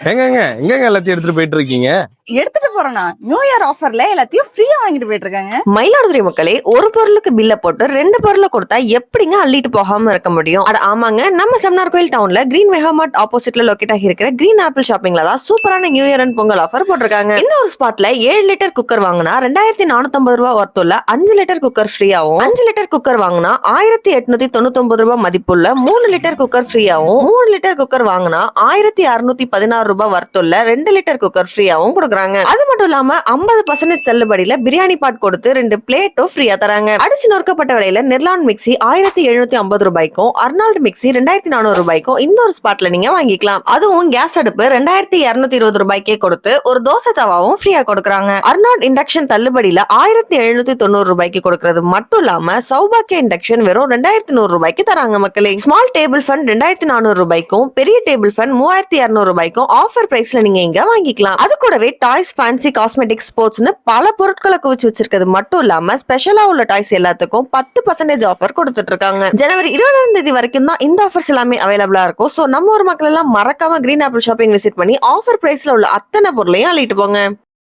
எங்கங்க எங்கங்க எல்லாத்தையும் எடுத்துட்டு போயிட்டு இருக்கீங்க எடுத்துட்டு போறேனா? நியூ இயர் ஆஃபர்ல எல்லாத்தையும் ஃப்ரீயா வாங்கிட்டு போயிட்டு இருக்காங்க மயிலாடுதுறை மக்களே ஒரு பொருளுக்கு பில்ல போட்டு ரெண்டு பொருளை கொடுத்தா எப்படிங்க அள்ளிட்டு போகாம இருக்க முடியும்? அட ஆமாங்க நம்ம செம்னார் கோயில் டவுன்ல கிரீன் வெஹாமார்ட் ஆப்போசிட்ல லொக்கேட் ஆகி இருக்கிற கிரீன் ஆப்பிள் ஷாப்பிங்ல தான் சூப்பரான new year and Pongal offer போட்டிருக்காங்க. இந்த ஒரு ஸ்பாட்ல ஏழு லிட்டர் குக்கர் வாங்கினா ரெண்டாயிரத்தி நானூத்தி ரூபாய் ஒர்த்துள்ள அஞ்சு லிட்டர் குக்கர் ஃப்ரீயாவும் அஞ்சு லிட்டர் குக்கர் வாங்கினா ஆயிரத்தி எட்நூத்தி தொண்ணூத்தி ஒன்பது ரூபாய் மதிப்புள்ள மூணு லிட்டர் குக்கர் ஃப்ரீயாவும் மூணு லிட்டர் குக்கர் வாங்கினா ஆயிரத்தி அறுநூத்தி பதினாறு ரூபாய் வர்த்துள்ள ரெண்டு லிட்டர் குக்கர் ஃப்ரீயாவும் கொடுக்குறாங்க. அது மட்டும் இல்லாம ஐம்பது பர்சன்டேஜ் தள்ளுபடியில பிரியாணி பாட் கொடுத்து ரெண்டு பிளேட்டும் ஃப்ரீயா தராங்க. அடிச்சு நொறுக்கப்பட்ட விலையில நெர்லான் மிக்ஸி ஆயிரத்தி எழுநூத்தி ஐம்பது ரூபாய்க்கும் அர்னால்டு மிக்ஸி ரெண்டாயிரத்தி நானூறு ரூபாய்க்கும் இந்த ஒரு ஸ்பாட்ல நீங்க வாங்கிக்கலாம். அதுவும் கேஸ் அடுப்பு ரெண்டாயிரத்தி இருநூத்தி இருபது ரூபாய்க்கே கொடுத்து ஒரு தோசை தவாவும் ஃப்ரீயா கொடுக்குறாங்க. அர்னால்ட் இண்டக்ஷன் தள்ளுபடியில ஆயிரத்தி எழுநூத்தி தொண்ணூறு ரூபாய்க்கு கொடுக்கறது மட்டும் இல்லாம சௌபாக்கிய இண்டக்ஷன் வெறும் ரெண்டாயிரத்தி நூறு ரூபாய்க்கு தராங்க மக்களே. ஸ்மால் டேபிள் ஃபன் ரெண்டாயிரத்தி நானூறு ரூபாய்க்கும் பெரிய டேபிள் ஃபன் மூவாயிரத்தி இருநூறு ரூபாய்க்கும் ஆஃபர் பிரைஸ்ல நீங்க இங்க வாங்கிக்கலாம். அது கூடவே டாய்ஸ் ஃபேன்சி காஸ்மெட்டிக் ஸ்போர்ட்ஸ்னு பல பொருட்களை குவிச்சு வச்சிருக்கிறது மட்டும் இல்லாம ஸ்பெஷலா உள்ள டாய்ஸ் எல்லாத்துக்கும் பத்து பர்சன்டேஜ் ஆஃபர் கொடுத்துட்டு இருக்காங்க ஜனவரி இருபதாம் தேதி வரைக்கும் தான் இந்த ஆஃபர்ஸ் எல்லாமே அவைலபிளா இருக்கும். சோ நம்ம ஒரு மக்கள் எல்லாம் மறக்காம கிரீன் ஆப்பிள் ஷாப்பிங் விசிட் பண்ணி ஆஃபர் பிரைஸ்ல உள்ள அத்தனை பொருளையும் அள்ளிட்டு போங்க.